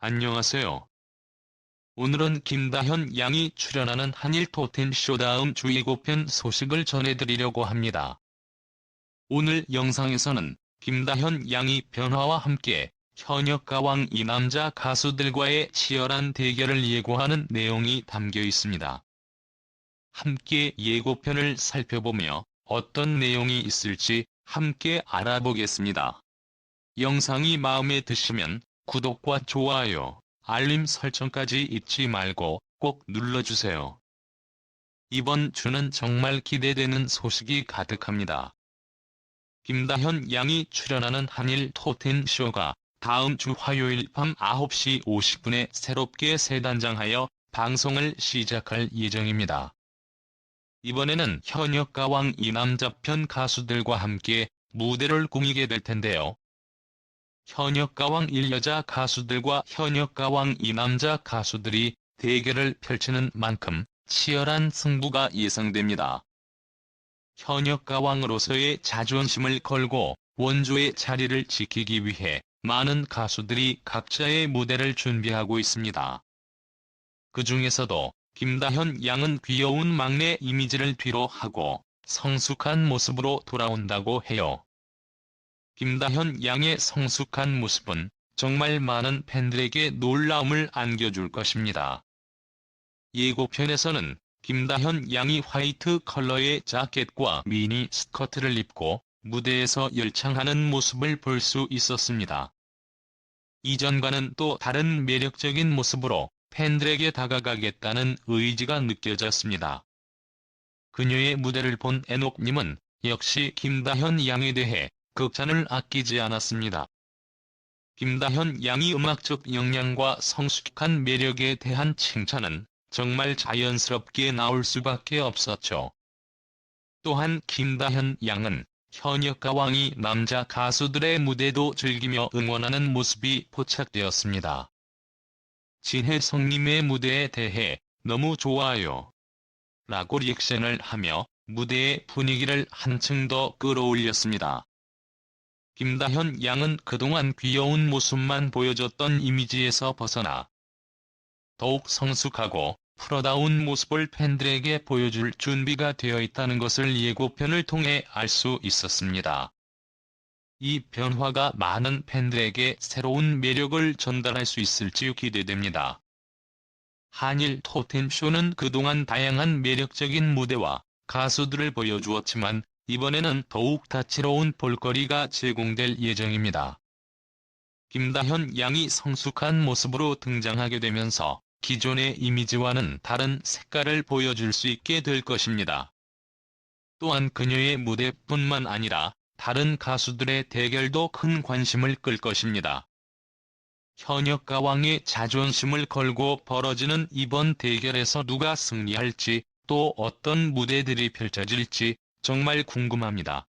안녕하세요. 오늘은 김다현 양이 출연하는 한일 토텐쇼 다음 주 예고편 소식을 전해드리려고 합니다. 오늘 영상에서는 김다현 양이 변화와 함께 현역 가왕 이 남자 가수들과의 치열한 대결을 예고하는 내용이 담겨 있습니다. 함께 예고편을 살펴보며 어떤 내용이 있을지 함께 알아보겠습니다. 영상이 마음에 드시면 구독과 좋아요, 알림 설정까지 잊지 말고 꼭 눌러주세요. 이번 주는 정말 기대되는 소식이 가득합니다. 김다현 양이 출연하는 한일 토텐쇼가 다음 주 화요일 밤 9시 50분에 새롭게 재단장하여 방송을 시작할 예정입니다. 이번에는 현역 가왕 이남자 편 가수들과 함께 무대를 꾸미게 될 텐데요. 현역 가왕 1여자 가수들과 현역 가왕 2남자 가수들이 대결을 펼치는 만큼 치열한 승부가 예상됩니다. 현역 가왕으로서의 자존심을 걸고 원조의 자리를 지키기 위해 많은 가수들이 각자의 무대를 준비하고 있습니다. 그 중에서도 김다현 양은 귀여운 막내 이미지를 뒤로 하고 성숙한 모습으로 돌아온다고 해요. 김다현 양의 성숙한 모습은 정말 많은 팬들에게 놀라움을 안겨줄 것입니다. 예고편에서는 김다현 양이 화이트 컬러의 자켓과 미니 스커트를 입고 무대에서 열창하는 모습을 볼 수 있었습니다. 이전과는 또 다른 매력적인 모습으로 팬들에게 다가가겠다는 의지가 느껴졌습니다. 그녀의 무대를 본 애녹님은 역시 김다현 양에 대해 극찬을 아끼지 않았습니다. 김다현 양이 음악적 역량과 성숙한 매력에 대한 칭찬은 정말 자연스럽게 나올 수밖에 없었죠. 또한 김다현 양은 현역 가왕이 남자 가수들의 무대도 즐기며 응원하는 모습이 포착되었습니다. 진혜성님의 무대에 대해 너무 좋아요. 라고 리액션을 하며 무대의 분위기를 한층 더 끌어올렸습니다. 김다현 양은 그동안 귀여운 모습만 보여줬던 이미지에서 벗어나 더욱 성숙하고 프로다운 모습을 팬들에게 보여줄 준비가 되어 있다는 것을 예고편을 통해 알 수 있었습니다. 이 변화가 많은 팬들에게 새로운 매력을 전달할 수 있을지 기대됩니다. 한일 토텐쇼는 그동안 다양한 매력적인 무대와 가수들을 보여주었지만 이번에는 더욱 다채로운 볼거리가 제공될 예정입니다. 김다현 양이 성숙한 모습으로 등장하게 되면서 기존의 이미지와는 다른 색깔을 보여줄 수 있게 될 것입니다. 또한 그녀의 무대뿐만 아니라 다른 가수들의 대결도 큰 관심을 끌 것입니다. 현역 가왕의 자존심을 걸고 벌어지는 이번 대결에서 누가 승리할지 또 어떤 무대들이 펼쳐질지 정말 궁금합니다.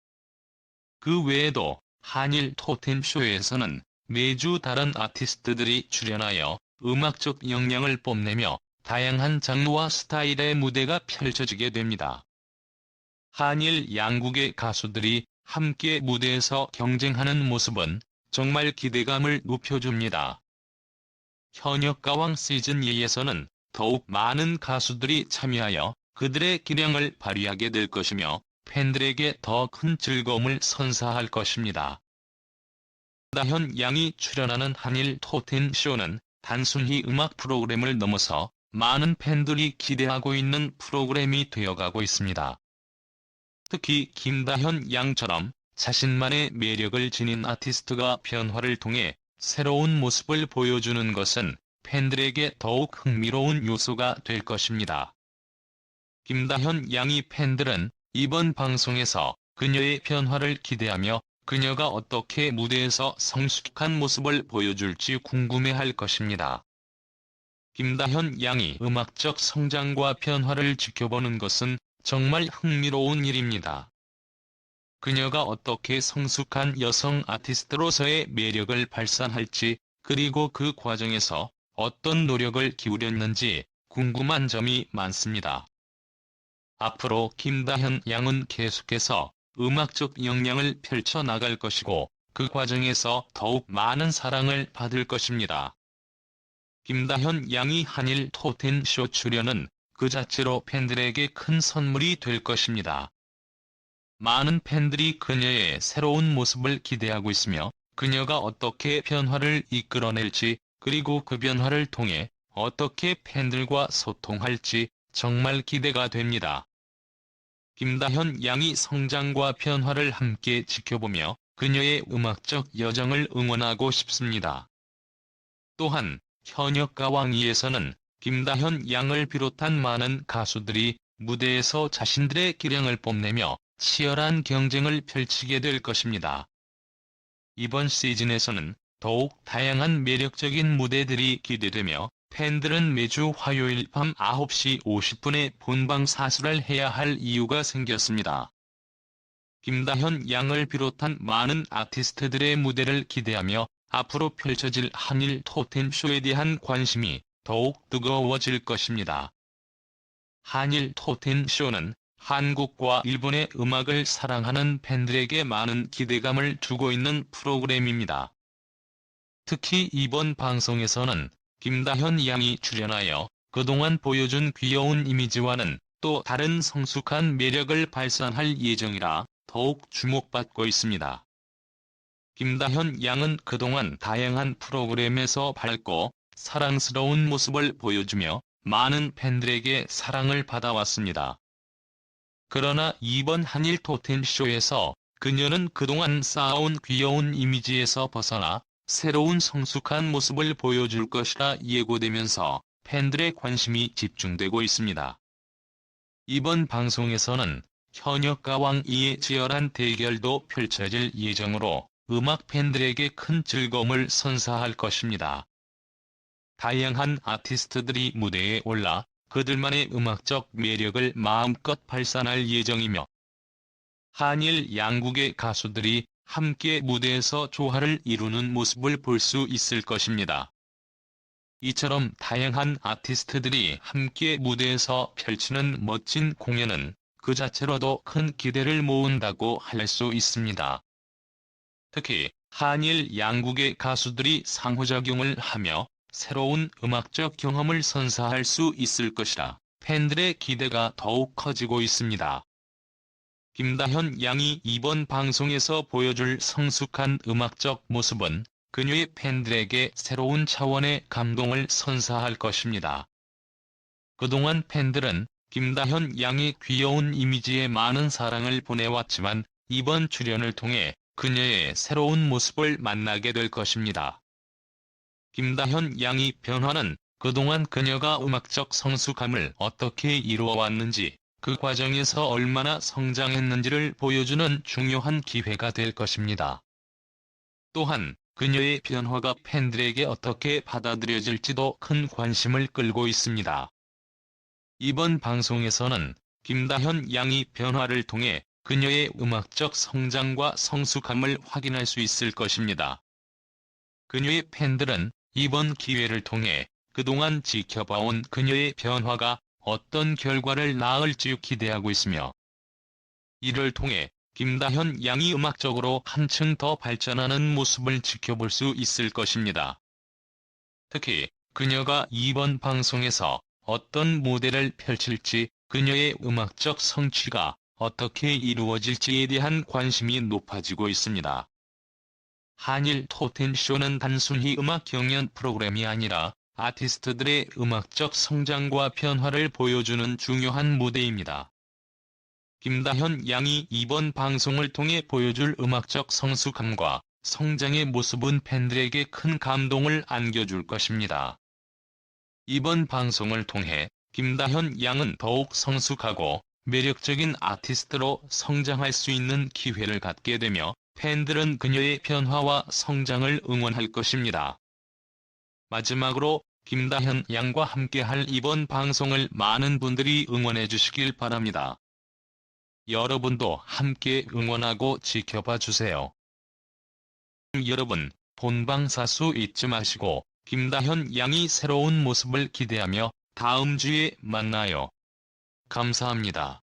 그 외에도 한일 토텐쇼에서는 매주 다른 아티스트들이 출연하여 음악적 역량을 뽐내며 다양한 장르와 스타일의 무대가 펼쳐지게 됩니다. 한일 양국의 가수들이 함께 무대에서 경쟁하는 모습은 정말 기대감을 높여줍니다. 현역 가왕 시즌2에서는 더욱 많은 가수들이 참여하여 그들의 기량을 발휘하게 될 것이며 팬들에게 더 큰 즐거움을 선사할 것입니다. 다현 양이 출연하는 한일 토텐 쇼는 단순히 음악 프로그램을 넘어서 많은 팬들이 기대하고 있는 프로그램이 되어가고 있습니다. 특히 김다현 양처럼 자신만의 매력을 지닌 아티스트가 변화를 통해 새로운 모습을 보여주는 것은 팬들에게 더욱 흥미로운 요소가 될 것입니다. 김다현 양이 팬들은 이번 방송에서 그녀의 변화를 기대하며 그녀가 어떻게 무대에서 성숙한 모습을 보여줄지 궁금해할 것입니다. 김다현 양이 음악적 성장과 변화를 지켜보는 것은 정말 흥미로운 일입니다. 그녀가 어떻게 성숙한 여성 아티스트로서의 매력을 발산할지 그리고 그 과정에서 어떤 노력을 기울였는지 궁금한 점이 많습니다. 앞으로 김다현 양은 계속해서 음악적 역량을 펼쳐나갈 것이고 그 과정에서 더욱 많은 사랑을 받을 것입니다. 김다현 양이 한일 토텐쇼 출연은 그 자체로 팬들에게 큰 선물이 될 것입니다. 많은 팬들이 그녀의 새로운 모습을 기대하고 있으며 그녀가 어떻게 변화를 이끌어낼지 그리고 그 변화를 통해 어떻게 팬들과 소통할지 정말 기대가 됩니다. 김다현 양이 성장과 변화를 함께 지켜보며 그녀의 음악적 여정을 응원하고 싶습니다. 또한 현역 가왕이에서는 김다현 양을 비롯한 많은 가수들이 무대에서 자신들의 기량을 뽐내며 치열한 경쟁을 펼치게 될 것입니다. 이번 시즌에서는 더욱 다양한 매력적인 무대들이 기대되며 팬들은 매주 화요일 밤 9시 50분에 본방 사수를 해야 할 이유가 생겼습니다. 김다현 양을 비롯한 많은 아티스트들의 무대를 기대하며 앞으로 펼쳐질 한일 토텐쇼에 대한 관심이 더욱 뜨거워질 것입니다. 한일 토텐쇼는 한국과 일본의 음악을 사랑하는 팬들에게 많은 기대감을 주고 있는 프로그램입니다. 특히 이번 방송에서는 김다현 양이 출연하여 그동안 보여준 귀여운 이미지와는 또 다른 성숙한 매력을 발산할 예정이라 더욱 주목받고 있습니다. 김다현 양은 그동안 다양한 프로그램에서 밝고 사랑스러운 모습을 보여주며 많은 팬들에게 사랑을 받아왔습니다. 그러나 이번 한일 토텐쇼에서 그녀는 그동안 쌓아온 귀여운 이미지에서 벗어나 새로운 성숙한 모습을 보여줄 것이라 예고되면서 팬들의 관심이 집중되고 있습니다. 이번 방송에서는 현역 가왕 이의 치열한 대결도 펼쳐질 예정으로 음악 팬들에게 큰 즐거움을 선사할 것입니다. 다양한 아티스트들이 무대에 올라 그들만의 음악적 매력을 마음껏 발산할 예정이며 한일 양국의 가수들이 함께 무대에서 조화를 이루는 모습을 볼 수 있을 것입니다. 이처럼 다양한 아티스트들이 함께 무대에서 펼치는 멋진 공연은 그 자체로도 큰 기대를 모은다고 할 수 있습니다. 특히 한일 양국의 가수들이 상호작용을 하며 새로운 음악적 경험을 선사할 수 있을 것이라 팬들의 기대가 더욱 커지고 있습니다. 김다현 양이 이번 방송에서 보여줄 성숙한 음악적 모습은 그녀의 팬들에게 새로운 차원의 감동을 선사할 것입니다. 그동안 팬들은 김다현 양의 귀여운 이미지에 많은 사랑을 보내왔지만 이번 출연을 통해 그녀의 새로운 모습을 만나게 될 것입니다. 김다현 양의 변화는 그동안 그녀가 음악적 성숙함을 어떻게 이루어왔는지 그 과정에서 얼마나 성장했는지를 보여주는 중요한 기회가 될 것입니다. 또한 그녀의 변화가 팬들에게 어떻게 받아들여질지도 큰 관심을 끌고 있습니다. 이번 방송에서는 김다현 양이 변화를 통해 그녀의 음악적 성장과 성숙함을 확인할 수 있을 것입니다. 그녀의 팬들은 이번 기회를 통해 그동안 지켜봐온 그녀의 변화가 어떤 결과를 낳을지 기대하고 있으며 이를 통해 김다현 양이 음악적으로 한층 더 발전하는 모습을 지켜볼 수 있을 것입니다. 특히 그녀가 이번 방송에서 어떤 무대를 펼칠지 그녀의 음악적 성취가 어떻게 이루어질지에 대한 관심이 높아지고 있습니다. 한일 토텐쇼는 단순히 음악 경연 프로그램이 아니라 아티스트들의 음악적 성장과 변화를 보여주는 중요한 무대입니다. 김다현 양이 이번 방송을 통해 보여줄 음악적 성숙함과 성장의 모습은 팬들에게 큰 감동을 안겨줄 것입니다. 이번 방송을 통해 김다현 양은 더욱 성숙하고 매력적인 아티스트로 성장할 수 있는 기회를 갖게 되며 팬들은 그녀의 변화와 성장을 응원할 것입니다. 마지막으로 김다현 양과 함께할 이번 방송을 많은 분들이 응원해 주시길 바랍니다. 여러분도 함께 응원하고 지켜봐 주세요. 여러분, 본방사수 잊지 마시고 김다현 양이 새로운 모습을 기대하며 다음 주에 만나요. 감사합니다.